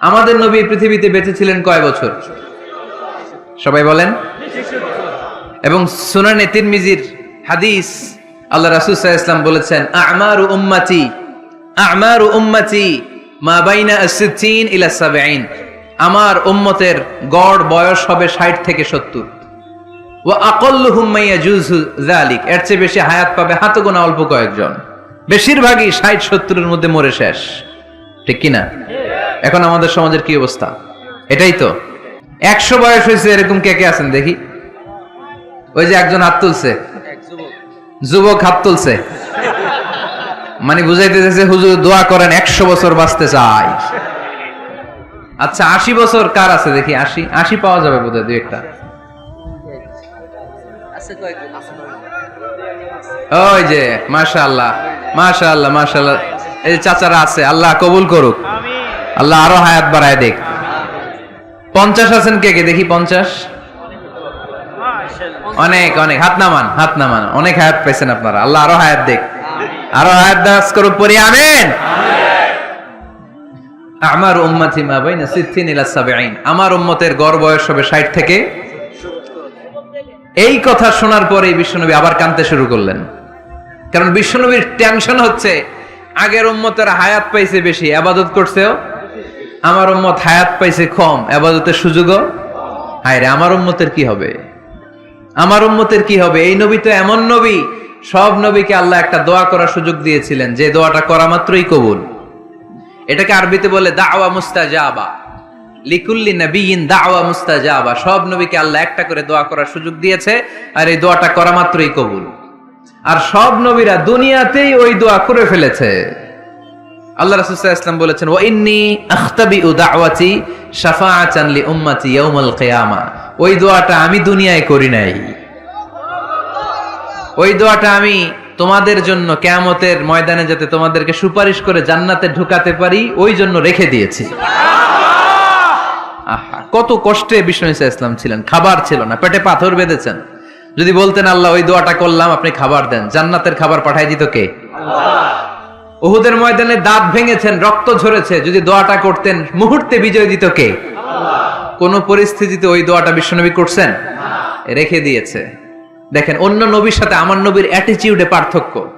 আমাদের নবী পৃথিবীতে বেঁচে ছিলেন কয় বছর? সবাই বলেন। এবং সুনানে তিরমিজির হাদিস আল্লাহ আলাইহি ইসলাম বলেছেন, আমারু উম্মতি আমারু উম্মতি, মা বাইনা আসিদ্দিন ইলা সাবঈন। আমার উম্মতের গড় বয়স হবে 60 থেকে 70 ওয়া আকাল্লুহুম মা ইয়াজুজু যালিক। এর চেয়ে বেশি হায়াত পাবে হাতে গোনা অল্প কয়েকজন। বেশিরভাগই 60 70 এর মধ্যে মরে শেষ। ঠিক কি না এখন আমাদের সমাজের কি অবস্থা? এটাই তো। একশো বয়স হয়েছে এরকম কে কে আছেন দেখি। ওই যে একজন হাত তুলছে। যুবক হাত তুলছে। মানে বুঝাইতে চাইছে, হুজুর, দোয়া করেন, একশো বছর বাঁচতে চাই। আচ্ছা আশি বছর কার আছে দেখি, আশি? আশি পাওয়া যাবে বোধহয় দুই একটা। ওই যে মাশা আল্লাহ মাশা আল্লাহ মাশা আল্লাহ এই চাচারা আছে, আল্লাহ কবুল করুক। আল্লাহ আরও হায়াত বাড়ায় দেখ। পঞ্চাশ আছেন কে কে? দেখি পঞ্চাশ। অনেক অনেক। হাত নামান হাত নামান। অনেক হায়াত পাইছেন আপনারা। আল্লাহ আরও হায়াত দেখ। আরও হায়াত দাস করুক পরি আমেন। আমার উম্মতি মা বাইনা সিদ্দিন ইলা সাবঈন। আমার উম্মতের গড় বয়স হবে 60 থেকে এই কথা শোনার পরেই বিশ্বনবী আবার কাঁদতে শুরু করলেন। কারণ বিশ্বনবীর টেনশন হচ্ছে, আগের উম্মতের হায়াত পাইছে বেশি, আবাদত করছেও আমার উম্মত হায়াত পাইছে কম আবাদতের সুযোগও? হায় রে আমার উম্মতের কি হবে? আমার উম্মতের কি হবে? এই নবী তো এমন নবী, সব নবীকে আল্লাহ একটা দোয়া করার সুযোগ দিয়েছিলেন, যে দোয়াটা করা মাত্রই কবুল। এটাকে আরবিতে বলে দাওয়া মুস্তাজাবা। লিকুল্লি নবীন দাওয়া মুস্তাজাবা। সব নবীকে আল্লাহ একটা করে দোয়া করার সুযোগ দিয়েছে, আর এই দোয়াটা করা মাত্রই কবুল। আর সব নবীরা দুনিয়াতেই ওই দোয়া করে ফেলেছে। আল্লাহ রাসূল সাল্লাল্লাহু বলেছেন ওয়া ইন্নী আখতাবিউ দাওয়াতি শাফাআতান লি উম্মতি ইয়াউমাল কিয়ামা। ওই দোয়াটা আমি দুনিয়ায় করি নাই। ওই দোয়াটা আমি তোমাদের জন্য কেয়ামতের ময়দানে যাতে তোমাদেরকে সুপারিশ করে জান্নাতে ঢুকাতে পারি ওই জন্য রেখে দিয়েছি। আহা কত কষ্টে বিষ্ণু ইসা ইসলাম ছিলেন খাবার ছিল না পেটে পাথর বেঁধেছেন। যদি বলতেন আল্লাহ ওই দোয়াটা করলাম আপনি খাবার দেন। জান্নাতের খাবার পাঠাই দিত কে? উহুদের ময়দানে দাঁত ভেঙেছেন, রক্ত ঝরেছে, যদি দোয়াটা করতেন, মুহূর্তে বিজয় দিত কে? কোন পরিস্থিতিতে ওই দোয়াটা বিশ্বনবী করছেন? রেখে দিয়েছে। দেখেন, অন্য নবীর সাথে আমার নবীর অ্যাটিচিউডে পার্থক্য।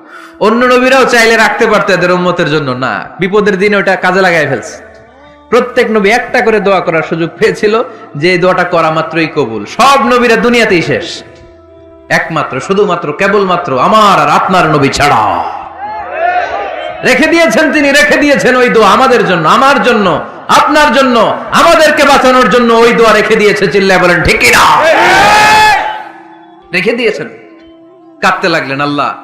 অন্য নবীরাও চাইলে রাখতে পারতো এদের উম্মতের জন্য। না, বিপদের দিনে ওটা কাজে লাগাই ফেলছে। প্রত্যেক নবী একটা করে দোয়া করার সুযোগ পেয়েছিল, যে দোয়াটা করা মাত্রই কবুল। সব নবীরা দুনিয়াতেই শেষ। একমাত্র, শুধুমাত্র, কেবলমাত্র আমার আর আপনার নবী ছাড়া। রেখে দিয়েছেন তিনি, রেখে দিয়েছেন ওই দোয়া আমাদের জন্য, আমার জন্য, আপনার জন্য, আমাদেরকে বাঁচানোর জন্য ওই দোয়া রেখে দিয়েছে, চিল্লায় বলেন, ঠিক না? রেখে দিয়েছেন। কাঁদতে লাগলেন, আল্লাহ,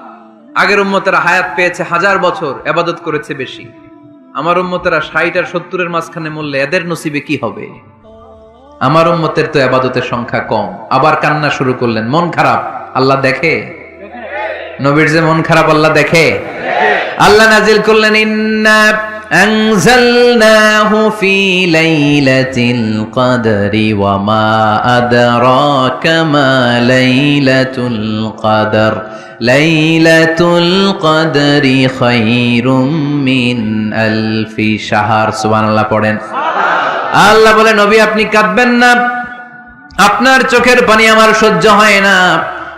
আগের উম্মতেরা হায়াত পেয়েছে হাজার বছর, এবাদত করেছে বেশি। আমার উম্মতেরা ষাট আর সত্তরের মাঝখানে মূল্যে এদের নসিবে কি হবে? আমার উম্মতের তো আবাদতের সংখ্যা কম। আবার কান্না শুরু করলেন, মন খারাপ, আল্লাহ দেখে? নবীর যে মন খারাপ, আল্লাহ দেখে? আল্লাহ নাজিল করলেন ইন্না أنزلناه في ليلة القدر وما أدراك ما ليلة القدر ليلة القدر خير من ألف شهر سبحان الله পড়েন আল্লাহ বলে নবী আপনি কাঁদবেন না আপনার চোখের পানি আমার সহ্য হয় না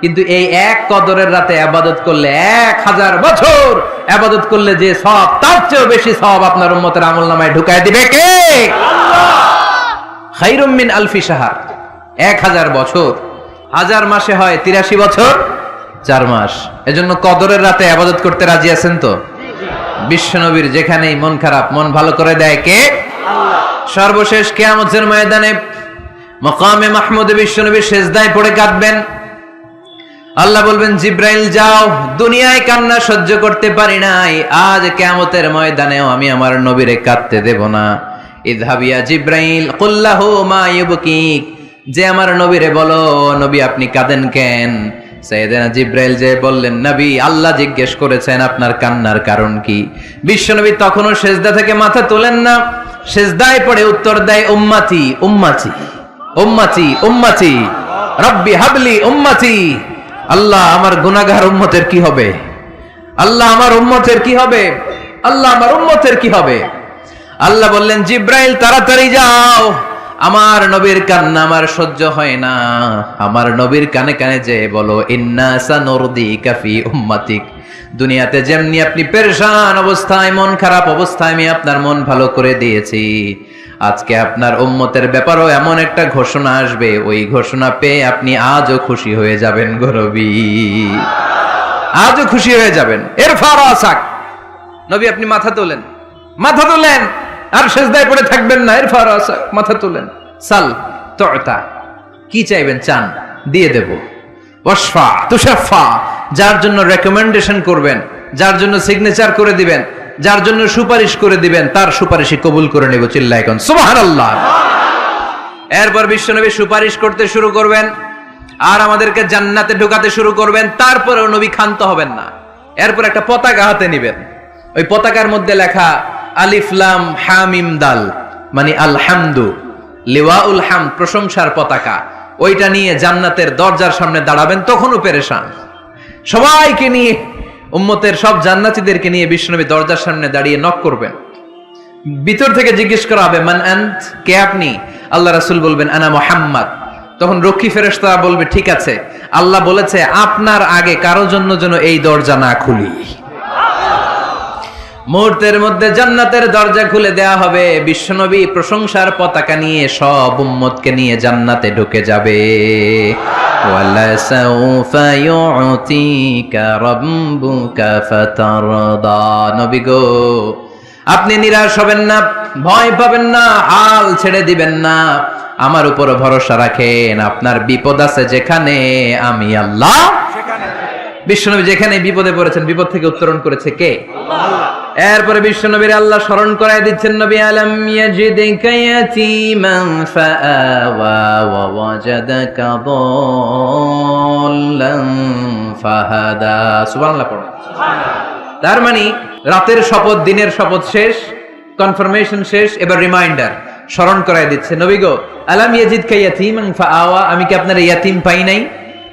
কিন্তু এই এক কদরের রাতে আবাদত করলে এক হাজার বছর আবাদত করলে যে সব তার চেয়েও বেশি সব আপনার উম্মতের আমল নামায় ঢুকায় দিবে কে? খাইরুম মিন আলফি সাহার এক হাজার বছর। হাজার মাসে হয় তিরাশি বছর চার মাস। এজন্য কদরের রাতে আবাদত করতে রাজি আছেন তো? বিশ্বনবীর যেখানেই মন খারাপ মন ভালো করে দেয় কে? সর্বশেষ কেয়ামতের ময়দানে মকামে মাহমুদ বিশ্বনবী শেষদায় পড়ে কাঁদবেন। আল্লাহ বলবেন, জিব্রাইল, যাও। দুনিয়ায় কান্না সহ্য করতে পারি নাই। আজ কেয়ামতের ময়দানেও আমি আমার নবীরে কাঁদতে দেব না। ইদহাবিয়া জিব্রাইল কুল্লাহু মা ইউবকিক। যে আমার নবীরে বলো, নবী, আপনি কাঁদেন কেন? সৈয়দনা জিব্রাইল যে বললেন, নবী, আল্লাহ জিজ্ঞেস করেছেন, আপনার কান্নার কারণ কি? বিশ্বনবী তখনও সেজদা থেকে মাথা তোলেন না। সেজদায় পড়ে উত্তর দেয়, উম্মাতি উম্মাতি উম্মাতি উম্মাতি। রব্বি হাবলি, উম্মাতি। আল্লাহ আমার গুনাগার উম্মতের কি হবে? আল্লাহ আমার উম্মতের কি হবে? আল্লাহ আমার উম্মতের কি হবে? আল্লাহ বললেন, জিব্রাইল, তাড়াতাড়ি যাও। আমার নবীর কান্না আমার সহ্য হয় না। আমার নবীর কানে কানে যে বলো, ইন্না সানুরদি কাফি উম্মাতিক। দুনিয়াতে যেমনি আপনি পেরেশান অবস্থায়, মন খারাপ অবস্থায়, আমি আপনার মন ভালো করে দিয়েছি। আজকে আপনার উম্মতের ব্যাপারও এমন একটা ঘোষণা আসবে, ওই ঘোষণা পেয়ে আপনি আজও খুশি হয়ে যাবেন গরবি। আজও খুশি হয়ে যাবেন। এর ফার আসাক। নবী, আপনি মাথা তোলেন। মাথা তোলেন। আর সেজদায় পড়ে থাকবেন না। এর ফার আসাক। মাথা তোলেন। সাল তটা কি চাইবেন? চান। দিয়ে দেব। ওয়াসফা তুষাফা যার জন্য রেকমেন্ডেশন করবেন, যার জন্য সিগনেচার করে দিবেন, যার জন্য সুপারিশ করে দিবেন, তার সুপারিশই কবুল করে নেব চিল্লা এখন সুবহানাল্লাহ। এরপর বিশ্বনবী সুপারিশ করতে শুরু করবেন, আর আমাদেরকে জান্নাতে ঢোকাতে শুরু করবেন, তারপরেও নবী ক্ষান্ত হবেন না। এরপর একটা পতাকা হাতে নিবেন। ওই পতাকার মধ্যে লেখা আলিফলাম হামিম, দাল মানে আলহামদু, লিওয়াউল হাম, প্রশংসার পতাকা। ওইটা নিয়ে জান্নাতের দরজার সামনে দাঁড়াবেন, তখনও পেরেশান। সবাইকে নিয়ে, উম্মতের সব জান্নাতীদেরকে নিয়ে বিশ্বনবী দরজার সামনে দাঁড়িয়ে নক করবেন। ভিতর থেকে জিজ্ঞেস করা হবে, মান আন্ত? কে আপনি? আল্লাহ রাসূল বলবেন, আনা মুহাম্মদ। তখন রক্ষী ফেরেশতা বলবে, ঠিক আছে। আল্লাহ বলেছে, আপনার আগে কারও জন্য যেন এই দরজা না খুলি। মুহূর্তের মধ্যে জান্নাতের দরজা খুলে দেয়া হবে। বিশ্বনবী প্রশংসার পতাকা নিয়ে সব উম্মতকে নিয়ে জান্নাতে ঢুকে যাবে। নবী গো আপনি নিরাশ হবেন না ভয় পাবেন না হাল ছেড়ে দিবেন না। আমার উপর ভরসা রাখেন আপনার বিপদ আছে যেখানে আমি আল্লাহ। বিশ্বনবী যেখানে বিপদে পড়েছেন বিপদ থেকে উত্তরণ করেছে কে? এরপরে বিশ্ব নবীর আল্লাহ স্মরণ করায় দিচ্ছেন নবী আলম ইয়াজিদিকা ইয়াতীমান ফাআওয়া ওয়া ওয়াজাদাকা দাল্লান ফাহাদা। সুবহানাল্লাহ পড়ো। তার মানে রাতের শপথ দিনের শপথ শেষ কনফার্মেশন শেষ এবার রিমাইন্ডার স্মরণ করায় দিচ্ছে নবী গো আলাম ইয়াজিদ ইয়াতীমান ফাআওয়া আমি কি আপনার ইয়াতিম পাই নাই?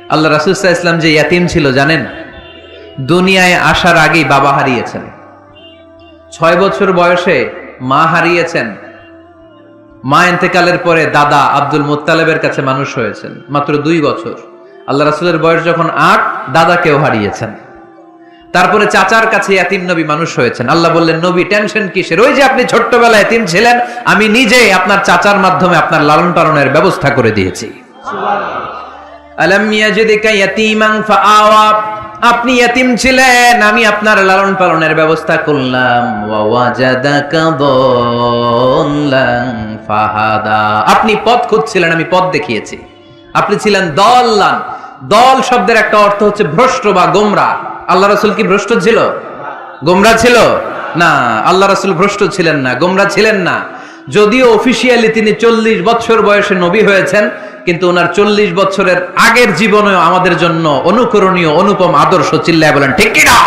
আল্লাহ রাসূল সাল্লাল্লাহু আলাইহি যে ইয়াতিম ছিল জানেন? দুনিয়ায় আসার আগেই বাবা হারিয়েছেন। ছয় বছর বয়সে মা হারিয়েছেন। মা এতেকালের পরে দাদা আব্দুল মুত্তালেবের কাছে মানুষ হয়েছেন মাত্র দুই বছর। আল্লাহ রাসুলের বয়স যখন আট দাদাকেও হারিয়েছেন। তারপরে চাচার কাছে ইয়াতিম নবী মানুষ হয়েছেন। আল্লাহ বললেন নবী টেনশন কিসের? ওই যে আপনি ছোট্টবেলায় এতিম ছিলেন আমি নিজে আপনার চাচার মাধ্যমে আপনার লালন পালনের ব্যবস্থা করে দিয়েছি। আলাম ইয়াজিদিকা ইয়াতীমান ফাআওয়া। আপনি ইয়াতিম ছিলেন, আমি আপনার লালন পালনের ব্যবস্থা করলাম। আপনি পথ খুঁজছিলেন, আমি পথ দেখিয়েছি। আপনি ছিলেন দল্লান। দল শব্দের একটা অর্থ হচ্ছে ভ্রষ্ট বা গোমরা। আল্লাহ রাসূল কি ভ্রষ্ট ছিল? গোমরা ছিল? না, আল্লাহ রাসূল ভ্রষ্ট ছিলেন না, গোমরা ছিলেন না। যদিও অফিসিয়ালি তিনি চল্লিশ বছর বয়সে নবী হয়েছেন, কিন্তু ওনার চল্লিশ বছরের আগের জীবনেও আমাদের জন্য অনুকরণীয়, অনুপম আদর্শ চিল্লায় বলেন, ঠিক কিনা?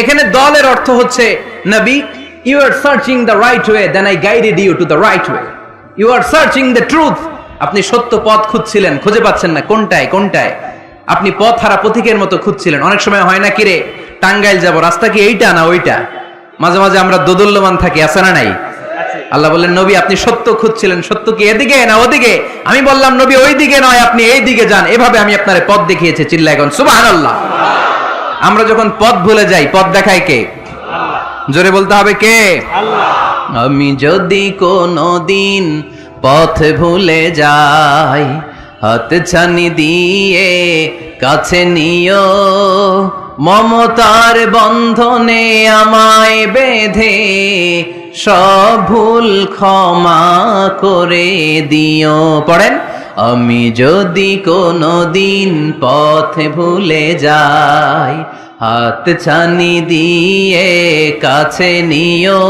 এখানে দলের অর্থ হচ্ছে, নবী you are searching the right way then I guided you to the right way you are searching the truth আপনি সত্য পথ খুঁজছিলেন, খুঁজে পাচ্ছেন না, কোনটায় কোনটায়? আপনি পথ হারা পথিকের মতো খুঁজছিলেন। অনেক সময় হয় না কিরে টাঙ্গাইল যাব, রাস্তা কি এইটা না ওইটা? মাঝে মাঝে আমরা দোদল্যমান থাকি, আছে না নাই? আল্লাহ বললেন নবী আপনি সত্য খুঁজছিলেন। সত্য কি এদিকে না ওদিকে? আমি বললাম নবী ওই দিকে নয় আপনি এই দিকে যান। এভাবে আমি আপনার পথ দেখিয়েছি চিল্লা এখন সুবাহ আল্লাহ আমরা যখন পথ ভুলে যাই পথ দেখায় কে? জোরে বলতে হবে কে? আমি যদি কোনো দিন পথ ভুলে যাই হাত ছানি দিয়ে কাছে নিও মমতার বন্ধনে আমায় বেঁধে সব ভুল ক্ষমা করে দিও। পড়েন, আমি যদি কোনো দিন পথ ভুলে যাই, হাত ছানি দিয়ে কাছে নিও।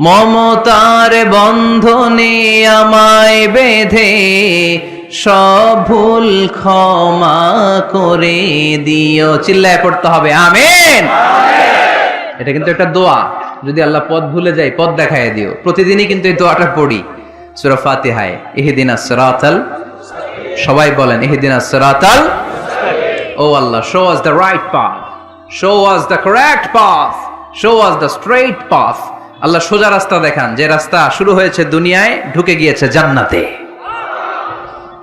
মমতার বন্ধনে আমায় বেঁধে সব ভুল ক্ষমা করে দিও। চিল্লায় পড়তে হবে, আমেন। এটা কিন্তু একটা দোয়া। যদি আল্লাহ পথ ভুলে যায়, পথ দেখায় দিও। প্রতিদিনই কিন্তু এই দোয়াটা পড়ি। সূরা ফাতিহায়, ইহদিনা সিরাতাল সবাই বলেন, ইহদিনা সিরাতাল ও আল্লাহ show us the right path show us the correct path show us the straight path আল্লাহ সোজা রাস্তা দেখান, যে রাস্তা শুরু হয়েছে দুনিয়ায়, ঢুকে গিয়েছে জান্নাতে।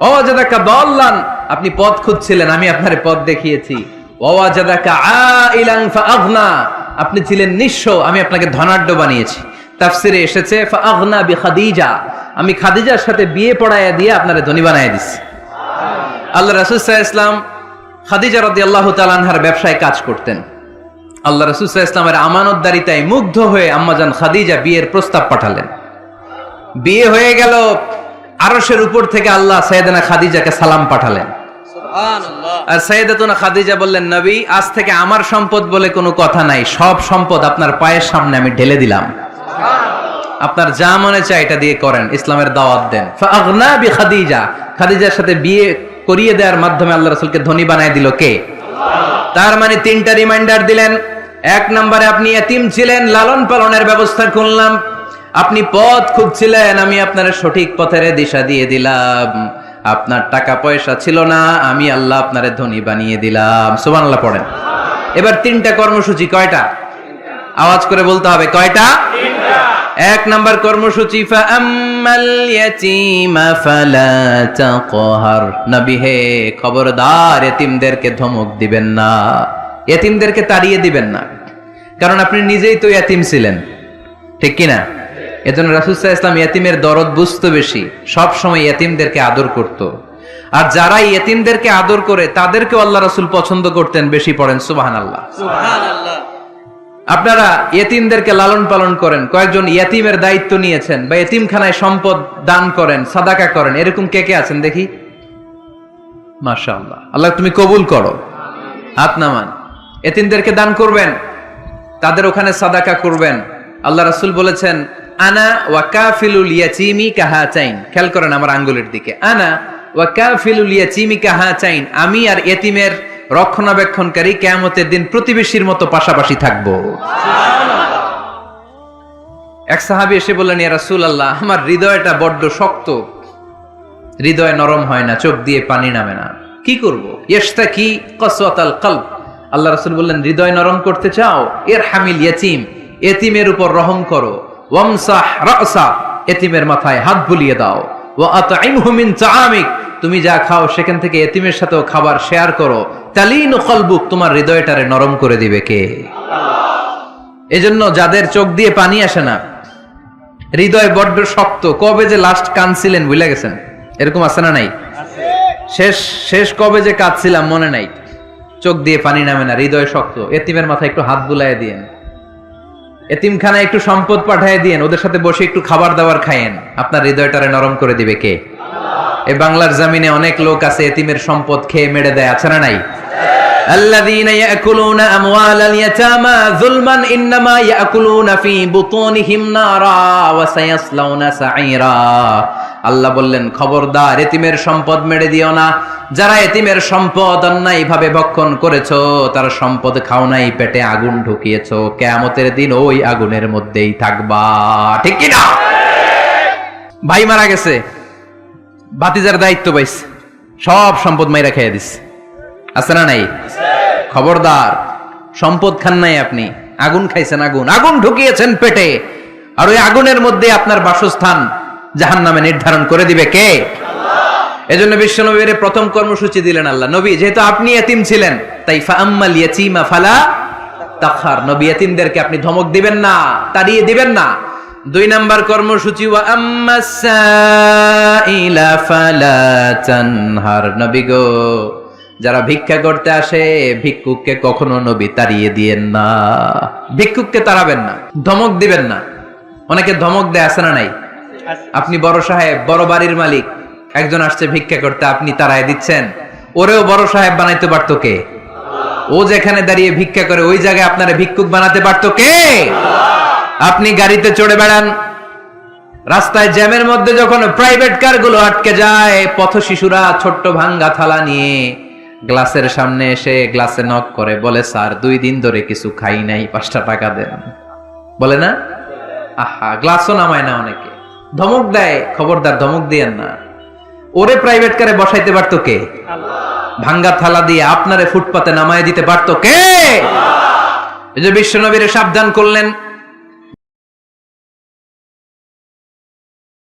ও জাদাকা দল্লান আপনি পথ খুঁজছিলেন, আমি আপনার পথ দেখিয়েছি। ও জাদাকা আইলান ফাআগনা আপনি ছিলেন নিঃস্ব, আমি আপনাকে ধনাঢ্য বানিয়েছি। তাফসিরে এসেছে খাদিজা আমি খাদিজার সাথে বিয়ে পড়াইয়া দিয়ে আপনারে ধনী বানায় দিছি। আল্লাহ আলাইহি ইসলাম খাদিজা রাদিয়াল্লাহু তাআলা আনহার ব্যবসায় কাজ করতেন। আল্লাহ আলাইহি ইসলামের আমানতদারিতায় মুগ্ধ হয়ে আম্মাজান খাদিজা বিয়ের প্রস্তাব পাঠালেন। বিয়ে হয়ে গেল আরসের উপর থেকে আল্লাহ সৈয়দনা খাদিজাকে সালাম পাঠালেন। আর সৈয়দাতুনা খাদিজা বললেন নবী আজ থেকে আমার সম্পদ বলে কোনো কথা নাই। সব সম্পদ আপনার পায়ের সামনে আমি ঢেলে দিলাম। আপনার যা মনে চায় এটা দিয়ে করেন ইসলামের দাওয়াত দেন। খাদিজা খাদিজার সাথে বিয়ে করিয়ে দেওয়ার মাধ্যমে আল্লাহ রাসূলকে ধনী বানায় দিল কে? তার মানে তিনটা রিমাইন্ডার দিলেন। এক নম্বরে আপনি এতিম ছিলেন লালন পালনের ব্যবস্থা করলাম। আপনি পথ খুঁজছিলেন আমি আপনার সঠিক পথের দিশা দিয়ে দিলাম। আপনার টাকা পয়সা ছিল না, আমি আল্লাহ আপনারে ধনী বানিয়ে দিলাম। সুবহানাল্লাহ পড়েন। এবার তিনটা কর্মসূচি, কয়টা? আওয়াজ করে বলতে হবে, কয়টা? এক নাম্বার কর্মসূচি হে খবরদার, এতিমদেরকে ধমক দিবেন না। এতিমদেরকে তাড়িয়ে দিবেন না। কারণ আপনি নিজেই তো এতিম ছিলেন। ঠিক কি না এজন্য রাসূল সাল্লাল্লাহু আলাইহি ইসলাম ইয়েতিমের দরদ বুঝতো বেশি সব সময় ইয়েতিমদেরকে আদর করত। আর যারা ইয়েতিমদেরকে আদর করে তাদেরকে আল্লাহ রাসূল পছন্দ করতেন বেশি পড়েন সুবহানাল্লাহ। আপনারা ইয়েতিমদেরকে লালন পালন করেন কয়েকজন ইয়েতিমের দায়িত্ব নিয়েছেন বা ইয়েতিমখানায় সম্পদ দান করেন সাদাকা করেন এরকম কে কে আছেন দেখি? মাশাআল্লাহ। আল্লাহ তুমি কবুল করো। হাত নামান। এতিমদেরকে দান করবেন তাদের ওখানে সাদাকা করবেন। আল্লাহ রাসুল বলেছেন আনা ওয়া কাফিলুল ইয়াতীমি কাহাতাইন। খেয়াল করেন আমার আঙ্গুলের দিকে। আনা ওয়া কাফিলুল ইয়াতীমি কাহাতাইন। আমি আর এতিমের রক্ষণাবেক্ষণকারী কিয়ামতের দিন প্রতিবেশীর মতো পাশাপাশি থাকব। এক সাহাবি এসে বললেন, ইয়া রাসূলুল্লাহ, আমার হৃদয়টা বড্ড শক্ত। হৃদয় নরম হয় না, চোখ দিয়ে পানি নামে না। কি করব? ইস্তাকি কসওয়াতাল কলব। আল্লাহ রাসূল বললেন, হৃদয় নরম করতে চাও? এর হামিল ইয়াতিম এতিমের উপর রহম করো। ওয়ামসাহ রাসা, এতিমের মাথায় হাত বুলিয়ে দাও। তুমি যা খাও সেখান থেকে এতিমের সাথেও খাবার শেয়ার করো। তালিনু কলবুক, তোমার হৃদয়টারে নরম করে দিবে কে? এজন্য যাদের চোখ দিয়ে পানি আসে না, হৃদয় বড্ড শক্ত, কবে যে লাস্ট কাঁদছিলেন, ভুলে গেছেন? এরকম আছে না নাই? শেষ শেষ কবে যে কাঁদছিলাম, মনে নাই? চোখ দিয়ে পানি নামে না, হৃদয় শক্ত। এতিমের মাথায় একটু হাত বুলাইয়া দিয়েন। এতিমখানায় একটু সম্পদ পাঠায় দিয়েন ওদের সাথে বসে একটু খাবার দাবার খাইয়েন আপনার হৃদয়টারে নরম করে দিবে কে এই বাংলার জমিনে অনেক লোক আছে এতিমের সম্পদ খেয়ে মেরে দেয় আছে না নাই الذين يأكلون أموال اليتامى ظلما إنما يأكلون في بطونهم نارا وسيصلون سعيرا আল্লাহ বললেন, খবরদার, এতিমের সম্পদ মেরে দিও না। যারা এতিমের সম্পদ অন্যায় ভাবে ভক্ষণ করেছ, তার সম্পদ খাও নাই, পেটে আগুন ঢুকিয়েছো। কেয়ামতের দিন ওই আগুনের মধ্যেই থাকবা। ঠিক কি না ভাই মারা গেছে। ভাতিজার দায়িত্ব পাইছে। সব সম্পদ মাইরা খেয়ে দিস আছে না নাই? খবরদার, সম্পদ খান নাই আপনি। আগুন খাইছেন আগুন। আগুন ঢুকিয়েছেন পেটে। আর ওই আগুনের মধ্যে আপনার বাসস্থান। জাহান নামে নির্ধারণ করে দিবে কে? এজন্য বিশ্ব নবীর প্রথম কর্মসূচি দিলেন আল্লাহ। নবী যেহেতু আপনি এতিম ছিলেন তাই ইয়াতীমা ফালা তাখার নবী এতিমদেরকে আপনি ধমক দিবেন না তাড়িয়ে দিবেন না। দুই নাম্বার কর্মসূচি ওয়া আম্মাস সাইলা ফালা তানহার। নবী গো যারা ভিক্ষা করতে আসে ভিক্ষুককে কখনো নবী তাড়িয়ে দিয়েন না। ভিক্ষুককে তাড়াবেন না ধমক দিবেন না। অনেকে ধমক দেয় আসে না নাই? আপনি বড় সাহেব, বড় বাড়ির মালিক। একজন আসছে ভিক্ষা করতে, আপনি তাড়ায় দিচ্ছেন। ওরেও বড় সাহেব বানাইতে পারতো কে? ও যেখানে দাঁড়িয়ে ভিক্ষা করে, ওই জায়গায় আপনারা ভিক্ষুক বানাতে পারতো কে? আপনি গাড়িতে চড়ে বেড়ান। রাস্তায় জ্যামের মধ্যে যখন প্রাইভেট কারগুলো আটকে যায়, পথ শিশুরা ছোট্ট ভাঙ্গা থালা নিয়ে গ্লাসের সামনে এসে গ্লাসে নক করে, বলে, স্যার, দুই দিন ধরে কিছু খাই নাই, পাঁচটা টাকা দেন। বলে না? আহা, গ্লাসও নামায় না অনেকে। ধমক দেয়, খবরদার, ধমক দিয়ে না। ওরে প্রাইভেট কারে বসাইতে পারতো কে? ভাঙ্গা থালা দিয়ে আপনারে ফুটপাতে নামায় দিতে পারতো কে? যে বিশ্বনবীরে সাবধান করলেন